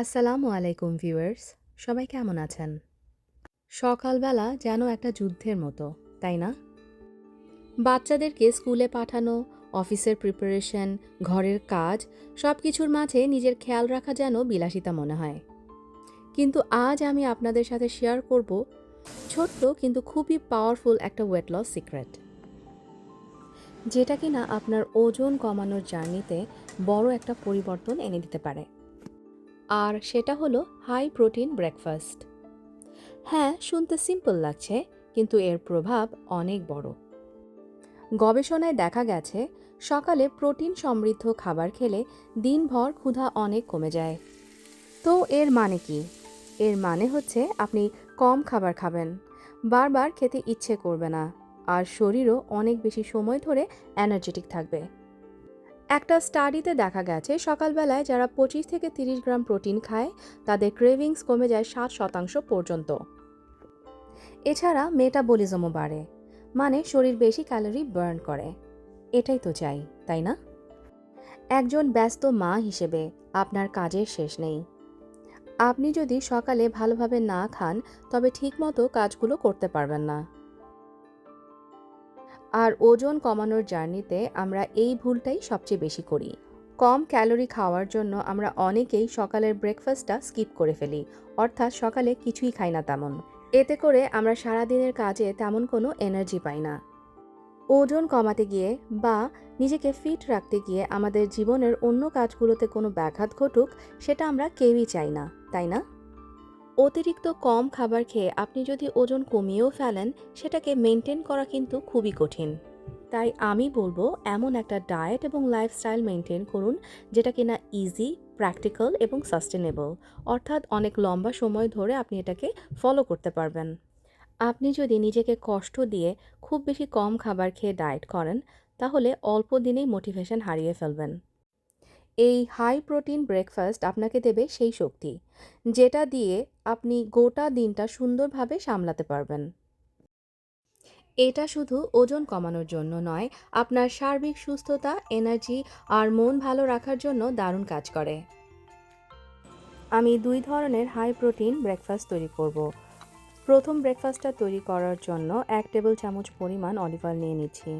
আসসালামু আলাইকুম ভিউয়ার্স, সবাই কেমন আছেন? সকালবেলা যেন একটা যুদ্ধের মতো, তাই না? বাচ্চাদেরকে স্কুলে পাঠানো, অফিসের প্রিপারেশন ঘরের কাজ সব কিছুর মাঝে নিজের খেয়াল রাখা যেন বিলাসিতা মনে হয়। কিন্তু আজ আমি আপনাদের সাথে শেয়ার করব ছোট্ট কিন্তু খুবই পাওয়ারফুল একটা ওয়েট লস সিক্রেট যেটা কিনা আপনার ওজন কমানোর জার্নিতে বড় একটা পরিবর্তন এনে দিতে পারে। আর সেটা হলো হাই প্রোটিন ব্রেকফাস্ট হ্যাঁ শুনতে সিম্পল লাগছে, কিন্তু এর প্রভাব অনেক বড়। গবেষণায় দেখা গেছে, সকালে প্রোটিন সমৃদ্ধ খাবার খেলে দিনভর ক্ষুধা অনেক কমে যায়। তো এর মানে কি? এর মানে হচ্ছে আপনি কম খাবার খাবেন, বারবার খেতে ইচ্ছে করবে না, আর শরীরও অনেক বেশি সময় ধরে এনার্জেটিক থাকবে। একটা স্টাডিতে দেখা গেছে, সকালবেলায় যারা পঁচিশ থেকে তিরিশ গ্রাম প্রোটিন খায়, তাদের ক্রেভিংস কমে যায় সাত শতাংশ পর্যন্ত। এছাড়া মেটাবলিজমও বাড়ে মানে শরীর বেশি ক্যালোরি বার্ন করে। এটাই তো চাই, তাই না? একজন ব্যস্ত মা হিসেবে আপনার কাজের শেষ নেই। আপনি যদি সকালে ভালোভাবে না খান, তবে ঠিকমতো কাজগুলো করতে পারবেন না। আর ওজন কমানোর জার্নিতে আমরা এই ভুলটাই সবচেয়ে বেশি করি। কম ক্যালোরি খাওয়ার জন্য আমরা অনেকেই সকালের ব্রেকফাস্টটা স্কিপ করে ফেলি, অর্থাৎ সকালে কিছুই খাই না তেমন। এতে করে আমরা সারাদিনের কাজে তেমন কোনো এনার্জি পাই না। ওজন কমাতে গিয়ে বা নিজেকে ফিট রাখতে গিয়ে আমাদের জীবনের অন্য কাজগুলোতে কোনো ব্যাঘাত ঘটুক, সেটা আমরা কেউই চাই না, তাই না? অতিরিক্ত কম খাবার খেয়ে আপনি যদি ওজন কমিয়েও ফেলেন, সেটাকে মেনটেন করা কিন্তু খুবই কঠিন। তাই আমি বলব এমন একটা ডায়েট এবং লাইফস্টাইল মেনটেন করুন, যেটা কিনা ইজি, প্র্যাকটিক্যাল এবং সাস্টেনেবল অর্থাৎ অনেক লম্বা সময় ধরে আপনি এটাকে ফলো করতে পারবেন। আপনি যদি নিজেকে কষ্ট দিয়ে খুব বেশি কম খাবার খেয়ে ডায়েট করেন, তাহলে অল্প দিনেই মোটিভেশন হারিয়ে ফেলবেন। এই হাই প্রোটিন ব্রেকফাস্ট আপনাকে দেবে সেই শক্তি, যেটা দিয়ে আপনি গোটা দিনটা সুন্দরভাবে সামলাতে পারবেন। এটা শুধু ওজন কমানোর জন্য নয়, আপনার সার্বিক সুস্থতা এনার্জি আর মন ভালো রাখার জন্য দারুণ কাজ করে। আমি দুই ধরনের হাই প্রোটিন ব্রেকফাস্ট তৈরি করব। প্রথম ব্রেকফাস্টটা তৈরি করার জন্য এক টেবিল চামচ পরিমাণ অলিভ অয়েল নিয়ে নিচ্ছি।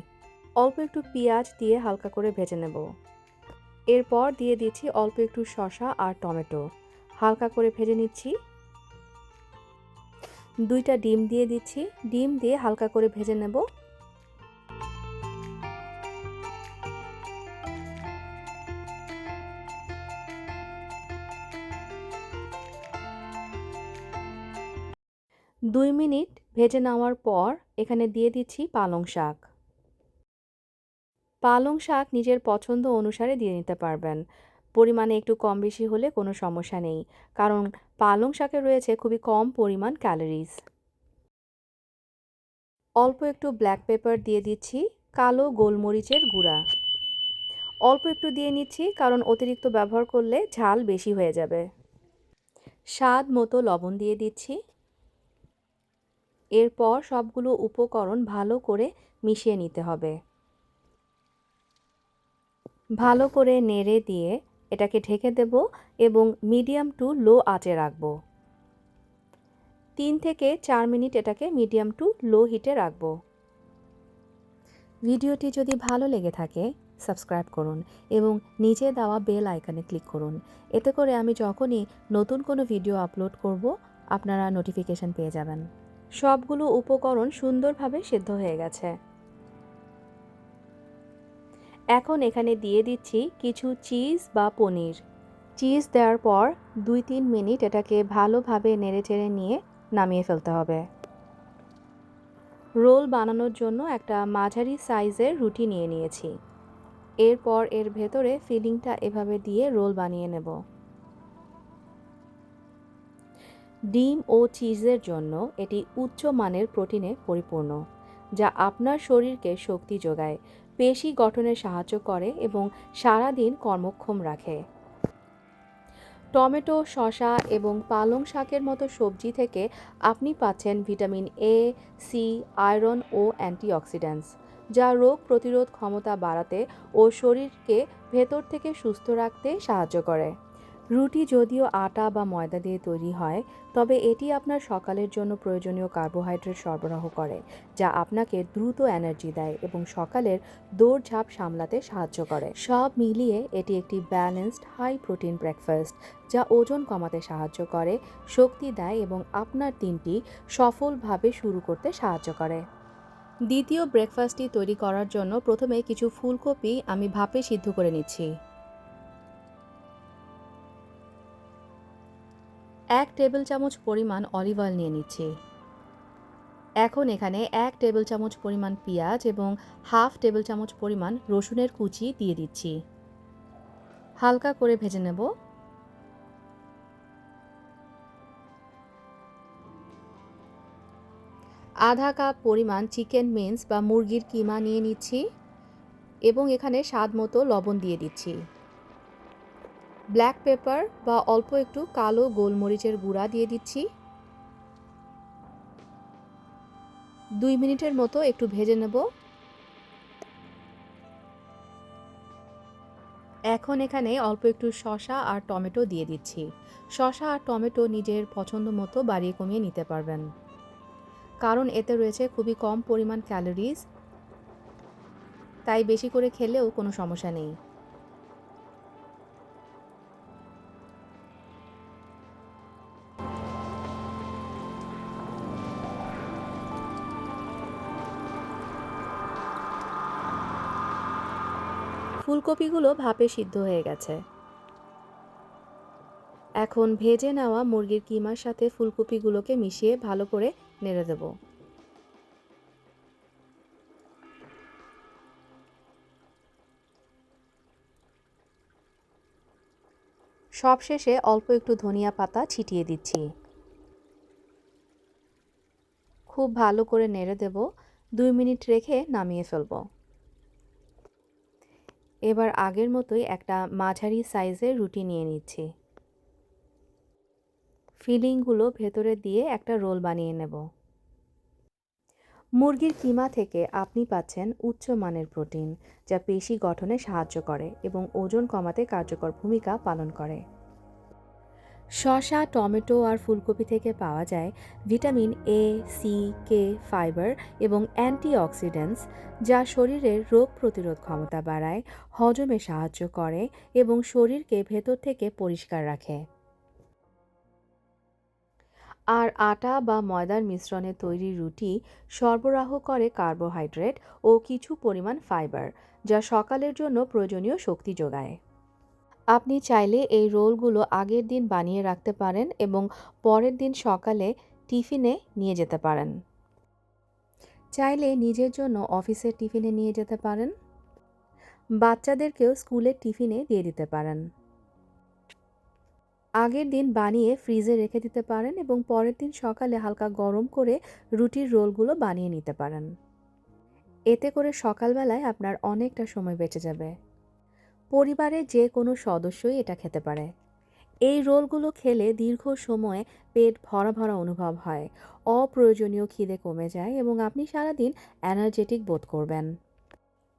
অল্প একটু পেঁয়াজ দিয়ে হালকা করে ভেজে নেব। এরপর দিয়ে দিচ্ছি অল্প একটু শসা আর টমেটো। হালকা করে ভেজে নিচ্ছি। দুইটা ডিম দিয়ে দিচ্ছি। ডিম দিয়ে হালকা করে ভেজে নেব। দুই মিনিট ভেজে নেওয়ার পর এখানে দিয়ে দিচ্ছি পালং শাক। পালং শাক নিজের পছন্দ অনুসারে দিয়ে নিতে পারবেন। পরিমাণে একটু কম বেশি হলে কোনো সমস্যা নেই, কারণ পালং শাকে রয়েছে খুবই কম পরিমাণ ক্যালোরিজ অল্প একটু ব্ল্যাক পেপার দিয়ে দিচ্ছি, কালো গোলমরিচের গুঁড়া। অল্প একটু দিয়ে নিচ্ছি, কারণ অতিরিক্ত ব্যবহার করলে ঝাল বেশি হয়ে যাবে। স্বাদ মতো লবণ দিয়ে দিচ্ছি। এরপর সবগুলো উপকরণ ভালো করে মিশিয়ে নিতে হবে। ভালো করে নেড়ে দিয়ে এটাকে ঢেকে দেব এবং মিডিয়াম টু লো আঁচে রাখব। তিন থেকে চার মিনিট এটাকে মিডিয়াম টু লো হিটে রাখব। ভিডিওটি যদি ভালো লেগে থাকে, সাবস্ক্রাইব করুন এবং নিচে দেওয়া বেল আইকনে ক্লিক করুন। এতে করে আমি যখনই নতুন কোনো ভিডিও আপলোড করব, আপনারা নোটিফিকেশন পেয়ে যাবেন। সবগুলো উপকরণ সুন্দরভাবে সেদ্ধ হয়ে গেছে। এখন এখানে দিয়ে দিচ্ছি কিছু চিজ বা পনির। চিজ দেওয়ার পর দুই তিন মিনিট এটাকে ভালোভাবে নেড়ে চেড়ে নিয়ে নামিয়ে ফেলতে হবে। রোল বানানোর জন্য একটা মাঝারি সাইজের রুটি নিয়ে নিয়েছি। এরপর এর ভেতরে ফিলিংটা এভাবে দিয়ে রোল বানিয়ে নেব। ডিম ও চিজের জন্য এটি উচ্চ মানের প্রোটিনে পরিপূর্ণ, যা আপনার শরীরকে শক্তি যোগায়। পেশি গঠনে সাহায্য করে এবং সারাদিন কর্মক্ষম রাখে। টমেটো, শসা এবং পালং শাকের মতো সবজি থেকে আপনি পাচ্ছেন ভিটামিন এ সি আয়রন ও অ্যান্টিঅক্সিডেন্টস, যা রোগ প্রতিরোধ ক্ষমতা বাড়াতে ও শরীরকে ভেতর থেকে সুস্থ রাখতে সাহায্য করে। রুটি যদিও আটা বা ময়দা দিয়ে তৈরি হয়, তবে এটি আপনার সকালের জন্য প্রয়োজনীয় কার্বোহাইড্রেট সরবরাহ করে, যা আপনাকে দ্রুত এনার্জি দেয় এবং সকালের দৌড়ঝাঁপ সামলাতে সাহায্য করে। সব মিলিয়ে এটি একটি ব্যালেন্সড, হাই প্রোটিন ব্রেকফাস্ট, যা ওজন কমাতে সাহায্য করে, শক্তি দেয় এবং আপনার দিনটি সফলভাবে শুরু করতে সাহায্য করে। দ্বিতীয় ব্রেকফাস্টটি তৈরি করার জন্য প্রথমে কিছু ফুলকপি আমি ভাপে সিদ্ধ করে নিচ্ছি। এক টেবিল চামচ পরিমাণ অলিভ অয়েল নিয়ে নিচ্ছি। এখন এখানে এক টেবিল চামচ পরিমাণ পেঁয়াজ এবং হাফ টেবিল চামচ পরিমাণ রসুনের কুচি দিয়ে দিচ্ছি। হালকা করে ভেজে নেব। আধা কাপ পরিমাণ চিকেন মিন্স বা মুরগির কিমা নিয়ে নিচ্ছি এবং এখানে স্বাদ মতো লবণ দিয়ে দিচ্ছি। ব্ল্যাক পেপার বা অল্প একটু কালো গোলমরিচের গুঁড়া দিয়ে দিচ্ছি। দুই মিনিটের মতো একটু ভেজে নেব। এখন এখানে অল্প একটু শশা আর টমেটো দিয়ে দিচ্ছি। শশা আর টমেটো নিজের পছন্দ মতো বাড়িয়ে কমিয়ে নিতে পারবেন। কারণ এতে রয়েছে খুবই কম পরিমাণ ক্যালোরিজ তাই বেশি করে খেলেও কোনো সমস্যা নেই। ফুলকপিগুলো ভাপে সিদ্ধ হয়ে গেছে। এখন ভেজে নেওয়া মুরগির কিমার সাথে ফুলকপিগুলোকে মিশিয়ে ভালো করে নেড়ে দেব। সবশেষে অল্প একটু ধনিয়া পাতা ছিটিয়ে দিচ্ছি। খুব ভালো করে নেড়ে দেব। দুই মিনিট রেখে নামিয়ে ফেলব। এবার আগের মতোই একটা মাঝারি সাইজের রুটি নিয়ে নিচ্ছি। ফিলিংগুলো ভেতরে দিয়ে একটা রোল বানিয়ে নেব। মুরগির কিমা থেকে আপনি পাচ্ছেন উচ্চ মানের প্রোটিন, যা পেশি গঠনে সাহায্য করে এবং ওজন কমাতে কার্যকর ভূমিকা পালন করে। শসা, টমেটো আর ফুলকপি থেকে পাওয়া যায় vitamin A C K fibre এবং অ্যান্টিঅক্সিডেন্টস যা শরীরের রোগ প্রতিরোধ ক্ষমতা বাড়ায়, হজমে সাহায্য করে এবং শরীরকে ভেতর থেকে পরিষ্কার রাখে। আর আটা বা ময়দার মিশ্রণে তৈরি রুটি সরবরাহ করে কার্বোহাইড্রেট ও কিছু পরিমাণ ফাইবার যা সকালের জন্য প্রয়োজনীয় শক্তি যোগায়। আপনি চাইলে এই রোলগুলো আগের দিন বানিয়ে রাখতে পারেন এবং পরের দিন সকালে টিফিনে নিয়ে যেতে পারেন। চাইলে নিজের জন্য অফিসের টিফিনে নিয়ে যেতে পারেন। বাচ্চাদেরকেও স্কুলের টিফিনে দিয়ে দিতে পারেন। আগের দিন বানিয়ে ফ্রিজে রেখে দিতে পারেন এবং পরের দিন সকালে হালকা গরম করে রুটির রোলগুলো বানিয়ে নিতে পারেন। এতে করে সকালবেলায় আপনার অনেকটা সময় বেঁচে যাবে। পরিবারের যে কোনো সদস্যই এটা খেতে পারে। এই রোলগুলো খেলে দীর্ঘ সময় পেট ভরা ভরা অনুভব হয়, অপ্রয়োজনীয় খিদে কমে যায় এবং আপনি সারাদিন এনার্জেটিক বোধ করবেন।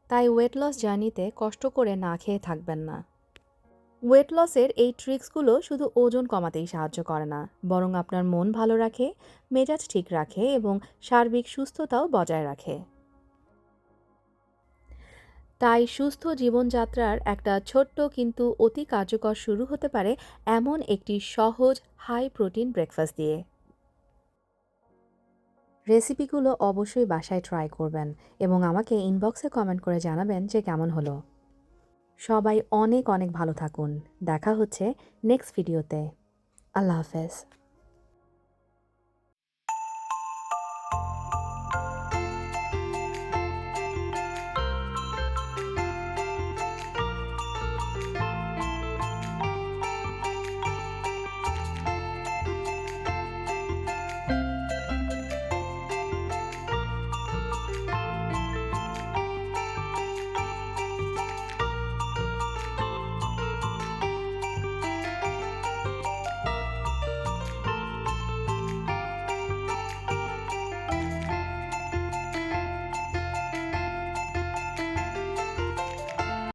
তাই ওয়েট লস জার্নিতে কষ্ট করে না খেয়ে থাকবেন না। ওয়েট লসের এই ট্রিক্সগুলো শুধু ওজন কমাতেই সাহায্য করে না, বরং আপনার মন ভালো রাখে, মেজাজ ঠিক রাখে এবং সার্বিক সুস্থতাও বজায় রাখে। তাই সুস্থ জীবনযাত্রার একটা ছোট্ট কিন্তু অতি কার্যকর শুরু হতে পারে এমন একটি সহজ হাই প্রোটিন ব্রেকফাস্ট দিয়ে। রেসিপিগুলো অবশ্যই বাসায় ট্রাই করবেন এবং আমাকে ইনবক্সে কমেন্ট করে জানাবেন যে কেমন হলো। সবাই অনেক অনেক ভালো থাকুন। দেখা হচ্ছে নেক্সট ভিডিওতে আল্লাহ হাফেজ।